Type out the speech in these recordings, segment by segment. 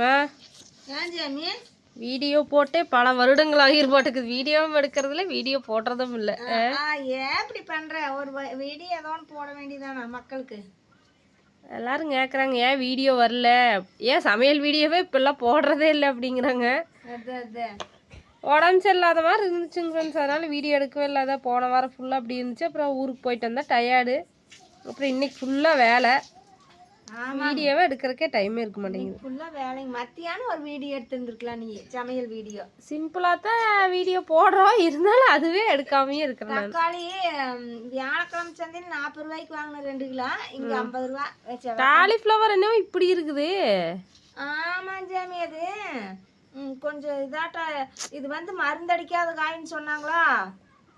மா. வீடியோ போட்டே பல வருடங்கள் ஆகிருப்பாட்டுக்குது வீடியோவும் எடுக்கிறதுல வீடியோ போடுறதும் இல்லை. ஆ ஏன் இப்படி பண்ற? ஒரு வீடியோ ஏதோ போட வேண்டியதானா மக்களுக்கு. எல்லாரும் கேட்குறாங்க ஏன் வீடியோ வரல? ஏன் சமையல் வீடியோவே இப்பெல்லாம் போடுறதே இல்லை அப்படிங்கிறாங்க. உடம்பு சரியில்லாத மாதிரி இருந்துச்சுங்க ஃப்ரெண்ட்ஸ் அதனால் வீடியோ எடுக்கவே இல்லை. அதான் போன வாரம் ஃபுல்லாக அப்படி இருந்துச்சு. அப்புறம் ஊருக்கு போயிட்டு வந்தால் டயர்டு அப்புறம் இன்னைக்கு ஃபுல்லாக வேலை. வீடியோவே எடுக்கிறக்கே டைமே இருக்க மாட்டேங்குது. ஃபுல்லாக வேலைங்க. மத்தியானம் ஒரு வீடியோ எடுத்துருந்துருக்கலாம் நீ சமையல் வீடியோ. சிம்பிளாக தான் வீடியோ போடுறோம். இருந்தாலும் அதுவே எடுக்காமையே இருக்கிறேன் தக்காளி வியாழக்கிழமை சந்தையில் நாற்பது ரூபாய்க்கு வாங்கின ரெண்டு கிலோ. இங்கே ஐம்பது ரூபா காலிஃப்ளவர் என்னவோ இப்படி இருக்குது. ஆமாம் ஜாமி அது. கொஞ்சம் இதாட்ட இது வந்து மருந்தடிக்காத காயின்னு சொன்னாங்களா?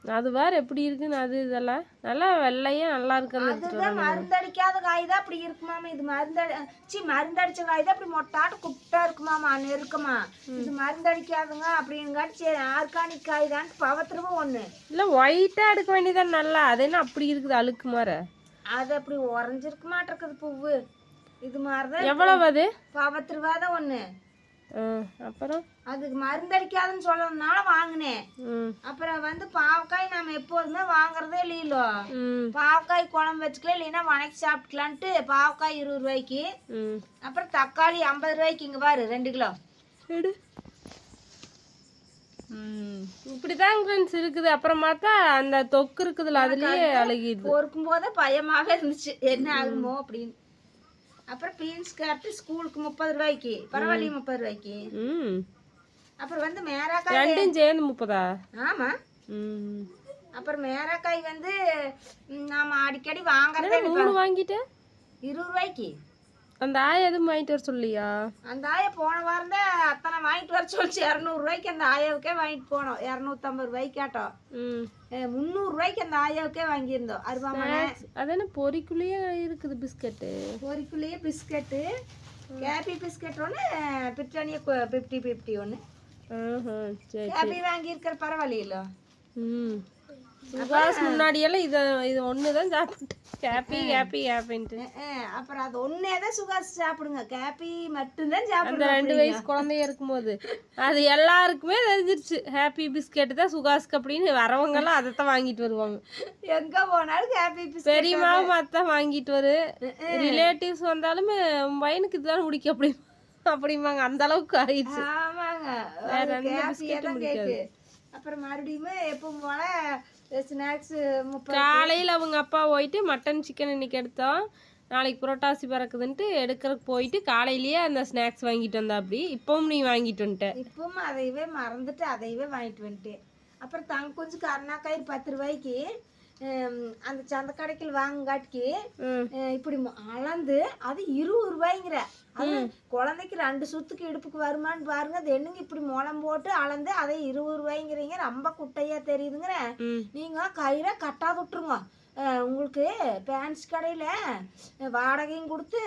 அது வேறு எப்படி இருக்குன்னு அது இதெல்லாம். நல்லா வெள்ளையா நல்லா இருக்கிறது அதுதான் மருந்தடிக்காத காய் தான் அப்படி இருக்குமாமா இது மருந்தடி சி மருந்தடிச்ச காய் தான் அப்படி மொட்டாட்டு குட்டா இருக்குமாமா நெருக்கமா. இது மருந்தடிக்காதுங்க அப்படிங்காட்டி சரி ஆர்கானிக் காய் தான் பவத்துருவும் ஒன்று இல்லை ஒயிட்டாக எடுக்க வேண்டியதான் நல்லா. அது என்ன அப்படி இருக்குது அழுக்கு மாதிரி அது அப்படி உறைஞ்சிருக்க மாட்டிருக்குது பூவு. இது மாதிரி தான் எவ்வளவு அது? பவத்து ரூபா தான் ஒன்று அப்புறம்? அதுக்கு மருந்தடிக்காதுன்னு சொல்லணும்னால வாங்கினேன். அப்புறம் வந்து பாவக்காய் நம்ம எப்போதுமே வாங்குறதே இல்லையிலோ. பாவக்காய் குழம்பு வச்சுக்கலாம் இல்லைன்னா வணக்கி சாப்பிட்டுக்கலான்ட்டு பாவக்காய் இருபது ரூபாய்க்கு. ம். அப்புறம் தக்காளி ஐம்பது ரூபாய்க்கு இங்கே பாரு ரெண்டு கிலோ. இப்படிதான் ஃப்ரெண்ட்ஸ் இருக்குது. அப்புறம் பார்த்தா அந்த தொக்கு இருக்குதுல்ல அதுலயே அழுகிடுது. பொறுக்கும் போதே பயமாவே இருந்துச்சு. என்ன ஆகுமோ அப்படின்னு. அப்புறம் பீன்ஸ் கேரட்டு ஸ்கூலுக்கு முப்பது ரூபாய்க்கு பரவாயில்லையே முப்பது ரூபாய்க்கு. அப்புறம் வந்து மேராக்காய் ரெண்டும் சேர்ந்து முப்பதா? ஆமா. அப்புறம் மேராக்காய் வந்து நாம அடிக்கடி வாங்குறதே வாங்கிட்டேன் இருபது ரூபாய்க்கு. அந்த ஆயா எதுவும் வாங்கிட்டு வர சொல்லியா? அந்த ஆயா போன வாரம் தான் அத்தனை வாங்கிட்டு வர சொல்லிச்சு. இரநூறுவாய்க்கு அந்த ஆயாவுக்கே வாங்கிட்டு போனோம். இரநூத்தம்பது ரூபாய்க்கு கேட்டோம். முந்நூறுரூவாய்க்கு அந்த ஆயாவுக்கே வாங்கியிருந்தோம். அருவாமனை அது என்ன பொறிக்குள்ளேயே இருக்குது பிஸ்கட்டு? பொரிக்குள்ளேயே பிஸ்கட்டு. கேபி பிஸ்கட் ஒன்று பிரிட்டானியா ஃபிஃப்டி ஃபிஃப்டி ஒன்று கேபி வாங்கியிருக்கிற பரவாயில்லையில? ம். சுகாஸ் முன்னாடியெல்லாம் இதை இது ஒன்று தான் சாப்பிட்டு ஹாப்பி ஹாப்பி ஹாப்பின்ட்டு அப்புறம் அது ஒன்றே தான் சுகாஸ் சாப்பிடுங்க. கேபி மட்டும்தான் சாப்பிடுங்க ரெண்டு வயசு குழந்தைய இருக்கும்போது. அது எல்லாருக்குமே தெரிஞ்சிருச்சு. ஹாப்பி பிஸ்கெட் தான் சுகாஸ்க்கு அப்படின்னு. வரவங்கெல்லாம் அதை தான் வாங்கிட்டு வருவாங்க. எங்கே போனாலும் கேபி பிஸ்கட் பெரியமாவும் அதான் வாங்கிட்டு வரு. ரிலேட்டிவ்ஸ் வந்தாலுமே உன் பையனுக்கு இதுதான் பிடிக்கும் அப்படி அப்படிம்பாங்க. அந்த அளவுக்கு ஆயிடுச்சு. ஆமாங்க. வேற அப்புறம் மறுபடியுமே எப்பவும் போல ஸ்நாக்ஸ் காலையில் அவங்க அப்பா போயிட்டு மட்டன் சிக்கன் இன்னைக்கு எடுத்தோம். நாளைக்கு புரோட்டாசி பறக்குதுன்ட்டு எடுக்கிறதுக்கு போயிட்டு காலையிலேயே அந்த ஸ்நாக்ஸ் வாங்கிட்டு வந்தா அப்படி இப்பவும் நீ வாங்கிட்டு வந்துட்ட. இப்பவும் அதையவே மறந்துட்டு அதையவே வாங்கிட்டு வந்துட்டேன். அப்புறம் தங்க கொஞ்சம் கருணாக்காய் பத்து ரூபாய்க்கு அந்த சந்த கடைக்கில் வாங்காட்டிக்கு இப்படி அளந்து அது இருபது ரூபாய்ங்கிற அது குழந்தைக்கு ரெண்டு சுத்துக்கு இடுப்புக்கு வருமான்னு பாருங்க. அது என்னங்க இப்படி முளம் போட்டு அளந்து அதை இருபது ரூபாய்ங்கிறீங்க ரொம்ப குட்டையா தெரியுதுங்கிற. நீங்க கயிறை கட்டாத விட்டுருங்க உங்களுக்கு பேண்ட்ஸ் கடையில் வாடகையும் கொடுத்து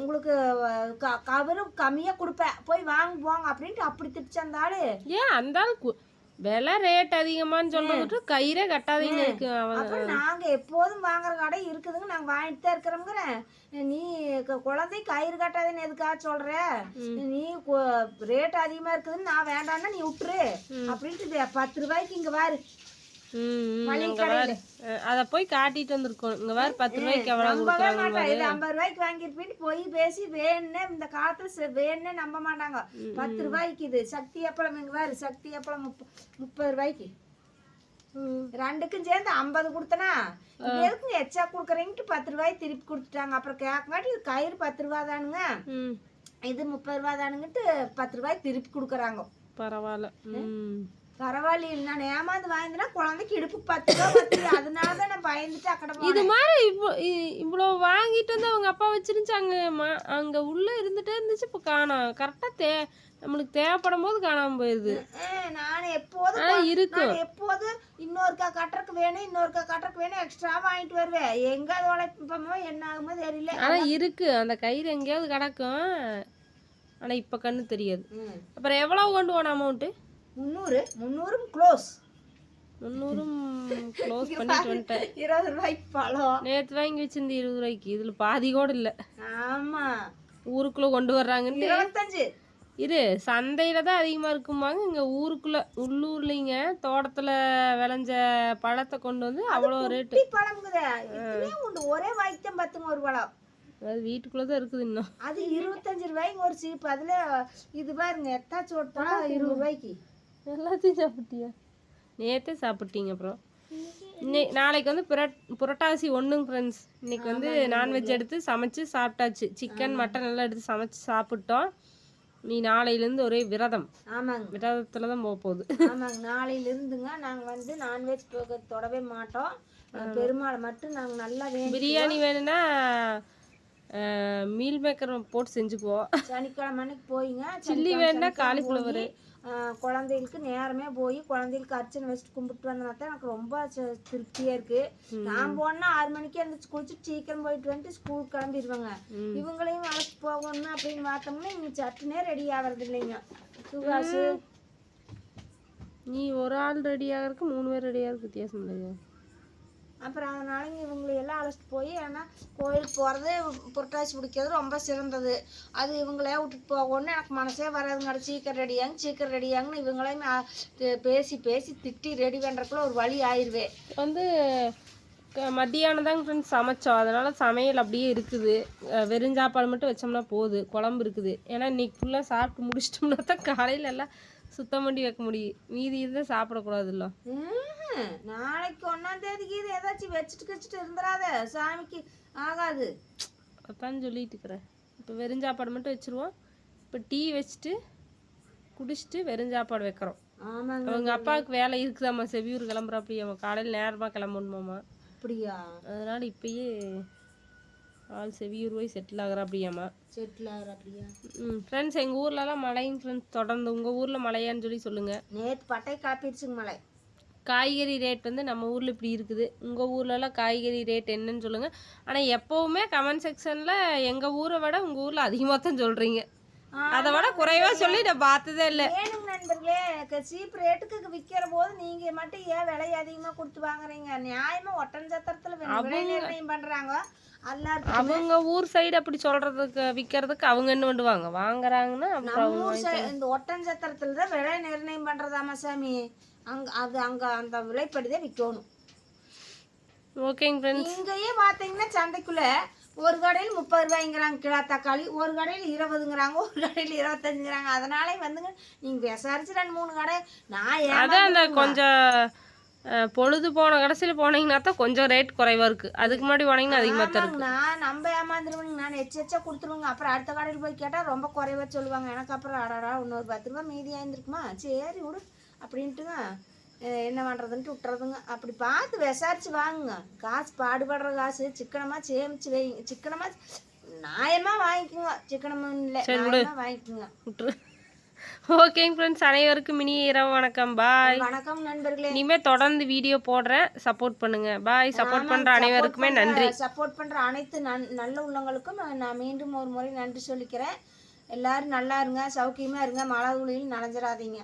உங்களுக்கு க கவரு கம்மியாக கொடுப்பேன். போய் வாங்க போங்க அப்படின்ட்டு அப்படி திட்டுச்சந்தாள் ஏன் அந்த விலை ரேட் அதிகமான்னு சொல்றது கயிறே கட்டாதீங்க இருக்கு நாங்கள் எப்போதும் வாங்குற கடை இருக்குதுங்க. நாங்கள் வாங்கிட்டு தான் இருக்கிறோங்கிறேன் நீ குழந்தை கயிறு கட்டாதுன்னு எதுக்காக சொல்கிற நீ ரேட் அதிகமாக இருக்குதுன்னு நான் வேண்டான்னா நீ விட்டுரு. அப்படின்ட்டு பத்து ரூபாய்க்கு இங்கே வாரு அதை போய் காட்டிட்டு வந்திருக்கோம். இங்கே வேறு பத்து ரூபாய்க்கு எவ்வளோ நம்பவே கொடுக்குறாங்க ஐம்பது ரூபாய்க்கு வாங்கியிருப்பேன் போய் பேசி வேணுன்னே இந்த காலத்துல வேணுன்னே நம்ப மாட்டாங்க. பத்து ரூபாய்க்கு இது சக்தி அப்பளம் இங்க வேறு சக்தி அப்பளம் முப்ப முப்பது ரூபாய்க்கு. ரெண்டுக்கும் சேர்ந்து ஐம்பது கொடுத்தனா எதுக்கும் எச்சா கொடுக்குறீங்கட்டு பத்து ரூபாய் திருப்பி கொடுத்துட்டாங்க. அப்புறம் கேட்கங்காட்டி இது கயிறு பத்து ரூபா தானுங்க. இது முப்பது ரூபா தானுங்கட்டு பத்து ரூபாய் திருப்பி கொடுக்குறாங்க. பரவாயில்ல. பரவாயில்ல நான் ஏமாந்து வாங்கினா குழந்தைக்கு இடுப்பு பத்து ரூபா பத்து அதனால தான் நான் பயந்துட்டு அக்கடை இது மாதிரி இவ்வளோ இவ்வளோ வாங்கிட்டு வந்து அவங்க அப்பா வச்சிருந்துச்சு அங்கே உள்ளே இருந்துட்டே இருந்துச்சு இப்போ காணோம் கரெக்டாக தே நம்மளுக்கு தேவைப்படும் போது காணாமல் போயிடுது அஹ் நான் எப்போதும் இருக்கும் நான் எப்போதும் இன்னொருக்கா கட்டுறக்கு வேணும் இன்னொருக்கா கட்டுறக்கு வேணும் எக்ஸ்ட்ரா வாங்கிட்டு வருவேன். எங்க அது உழைப்பமோ என்ன ஆகுமோ தெரியல. ஆனால் இருக்கு. அந்த கயிறு எங்கேயாவது கிடக்கும். ஆனால் இப்போ கண்ணு தெரியாது. அப்புறம் எவ்வளோ கொண்டு போன அமௌண்ட்டு முந்நூறு முந்நூறும் க்ளோஸ் முந்நூறும் க்ளோஸ் பண்ணிட்டு வந்துட்டேன். இருபது ரூபாய்க்கு பழம். நேற்று வாங்கி வச்சிருந்த இருபது ரூபாய்க்கு இதில் பாதி கூட இல்லை. ஆமா. ஊருக்குள்ளே கொண்டு வர்றாங்கன்ட்டு. இருபத்தஞ்சு. இரு சந்தையில் தான் அதிகமாக இருக்குமாங்க இங்கே ஊருக்குள்ளே உள்ளூர்லிங்க தோட்டத்தில் விளைஞ்ச பழத்தை கொண்டு வந்து அவ்வளோ ரேட்டு உண்டு. ஒரே வாய்க்கு தான் பத்துங்க ஒரு பழம். அது வீட்டுக்குள்ளே தான் இருக்குது இன்னும். அது இருபத்தஞ்சு ரூபாய்க்கு ஒரு சீப்பு. அதுல இது பாருங்க எத்தாச்சு ஒரு பழம் இருபது ரூபாய்க்கு. எல்லாத்தையும் சாப்பிட்டியா? நேற்றே சாப்பிட்டீங்க அப்புறம் இன்னை நாளைக்கு வந்து புரட் புரட்டாசி ஒன்றுங்க ஃப்ரெண்ட்ஸ் இன்னைக்கு வந்து நான்வெஜ் எடுத்து சமைச்சு சாப்பிட்டாச்சு. சிக்கன் மட்டன் எல்லாம் எடுத்து சமைச்சு சாப்பிட்டோம். நீ நாளையிலேருந்து ஒரே விரதம். ஆமாங்க. விரதத்தில் தான் போக போகுது. ஆமாங்க. நாளையில இருந்துங்க நாங்க வந்து நான்வெஜ் தொடவே மாட்டோம். பெருமாளை மட்டும் நாங்க நல்லா பிரியாணி வேணும்னா மீல் மேக்கர் போட்டு செஞ்சுக்குவோம். சனிக்கிழமை அன்னைக்கு போயிங்க. சில்லி வேணும்னா காலிஃப்ளவர். குழந்தைகளுக்கு நேரமே போய் குழந்தைகளுக்கு அர்ச்சனை வச்சுட்டு கும்பிட்டு வந்தனா தான் எனக்கு ரொம்ப ச- திருப்தியா இருக்கு. நான் போனா ஆறு மணிக்கு எழுந்திரிச்சு குளிச்சுட்டு சீக்கிரம் போயிட்டு வந்துட்டு ஸ்கூல் கிளம்பிடுவாங்க இவங்களையும் வேலைக்கு போகணும் அப்படின்னு பார்த்தோம்னா இவங்க சட்டுனே ரெடி ஆகிறது இல்லைங்க. சுகாசு நீ ஒரு ஆள் ரெடி ஆகிறதுக்கு மூணு பேர் ரெடி ஆகிறதுக்கு வித்தியாசம் இல்லையா. அப்புறம் அதனால இவங்களை ஃபஸ்ட் போய் ஏன்னா கோயிலுக்கு போகிறது புரட்டாசி பிடிக்கிறது ரொம்ப சிறந்தது. அது இவங்களே விட்டுட்டு போகணும்னு எனக்கு மனசே வராதுங்க. சீக்கிரம் ரெடியாங்க சீக்கிரம் ரெடியாங்கன்னு இவங்களையும் நான் பே- பேசி பேசி திட்டி ரெடி பண்ணுறக்குள்ள ஒரு வழி ஆயிடுவேன் வந்து மத்தியானம் தாங்க ஃப்ரெண்ட்ஸ் சமைச்சோம். அதனால் சமையல் அப்படியே இருக்குது. வெறும் சாப்பாடு மட்டும் வச்சோம்னா போகுது குழம்பு இருக்குது. ஏன்னா இன்னைக்கு ஃபுல்லாக சாப்பிட்டு முடிச்சிட்டோம்னா தான் காலையில எல்லாம் சுத்தம் பண்ணி வைக்க முடியும் மீதி இருந்தால் சாப்பிடக்கூடாதுல்ல. ம்ஹும். நாளைக்கு ஒன்றாம் தேதிக்கு இது ஏதாச்சும் வச்சுட்டு கச்சிட்டு இருந்துடாத சாமிக்கு ஆகாது. அதான் சொல்லிட்டு இருக்கிறேன். இப்போ வெறும் சாப்பாடு மட்டும் வச்சுருவோம். இப்போ டீ வச்சுட்டு குடிச்சிட்டு வெறும் சாப்பாடு வைக்கிறோம். அவங்க அப்பாவுக்கு வேலை இருக்குதாம்மா செவியூர் கிளம்புறாப்படியாம்மா காலையில் நேரமாக கிளம்பணுமாம்மா. அப்படியா? அதனால் இப்பயே ஆள் செவியூர் போய் செட்டில் ஆகுறாப்படியாம்மா செட்டில் ஆகிற அப்படியா? ம் ஃப்ரெண்ட்ஸ் எங்கள் ஊர்லலாம் மழைங்க ஃப்ரெண்ட்ஸ் தொடர்ந்து உங்கள் ஊரில் மழையான்னு சொல்லி சொல்லுங்கள் நேற்று பட்டை காப்பிடுச்சுங்க மலை காய்கறி ரேட் வந்து நம்ம ஊரில் இப்படி இருக்குது. உங்கள் ஊர்லலாம் காய்கறி ரேட் என்னன்னு சொல்லுங்கள் ஆனால் எப்போவுமே கமெண்ட் செக்ஷனில் எங்கள் ஊரை விட உங்கள் ஊரில் அதிகமாக தான் சொல்கிறீங்க அதை விட குறைவாக சொல்லி நான் பார்த்ததே இல்லை. நண்பர்களே சீப் ரேட்டுக்கு விற்கிற போது நீங்க மட்டும் ஏன் விலை அதிகமா கொடுத்து வாங்குறீங்க? நியாயமா ஒட்டன் சத்திரத்துல விலை நிர்ணயம் பண்றாங்க. அவங்க ஊர் சைடு அப்படி சொல்கிறதுக்கு விற்கிறதுக்கு அவங்க என்ன பண்ணுவாங்க? வாங்குறாங்கன்னா நம்ம ஊர் இந்த ஒட்டன் சத்திரத்துல தான் விலை நிர்ணயம் பண்றதாமா சாமி. அங்க அது அங்க அந்த விலைப்படிதான் விற்கணும். ஓகேங்க ஃப்ரெண்ட்ஸ் இங்கேயே பாத்தீங்கன்னா சந்தைக்குள்ள ஒரு கடையில் முப்பது ரூபாய்ங்கிறாங்க கிலோ தக்காளி ஒரு கடையில் இருபதுங்கிறாங்க ஒரு கடையில் இருபத்தஞ்சுங்கிறாங்க. அதனாலே வந்துங்க நீங்க விசாரிச்சு ரெண்டு மூணு கடை நான் அதான் அந்த. கொஞ்சம் பொழுது போன கடைசியில் போனீங்கன்னா தான் கொஞ்சம் ரேட் குறைவாக இருக்குது அதுக்கு முன்னாடி போனீங்கன்னா அதிகமாக தான் நான் நம்ம ஏமாந்துருவேங்க நான் எச்சு எச்சா கொடுத்துருவேங்க. அப்புறம் அடுத்த கடையில் போய் கேட்டால் ரொம்ப குறைவா சொல்லுவாங்க. எனக்கு அப்புறம் அடடா இன்னொரு பத்து ரூபா மீதி ஆயிருந்துருக்குமா? சரி விடு அப்படின்ட்டுங்க என்ன பண்ணுறதுன்ட்டு விட்டுறதுங்க. அப்படி பார்த்து விசாரிச்சு வாங்குங்க. காசு பாடுபடுற காசு சிக்கனமாக சேமிச்சு வைங்க சிக்கனமாக நியாயமாக வாங்கிக்கோங்க. சிக்கனமும் இல்லை நியாயமாக வாங்கிக்கோங்க. ஓகேங்க ஃப்ரெண்ட்ஸ் அனைவருக்கும் இனிய இரவு வணக்கம். பாய் வணக்கம் நண்பர்களே. இனிமே தொடர்ந்து வீடியோ போடுறேன். சப்போர்ட் பண்ணுங்க. பாய் சப்போர்ட் பண்ற அனைவருக்குமே நன்றி. சப்போர்ட் பண்ணுற அனைத்து நன் நல்ல உள்ளங்களுக்கும் நான் மீண்டும் ஒரு முறை நன்றி சொல்லிக்கிறேன். எல்லாரும் நல்லா இருங்க சௌக்கியமாக இருங்க. மழை துளியில் நனைஞ்சிடாதீங்க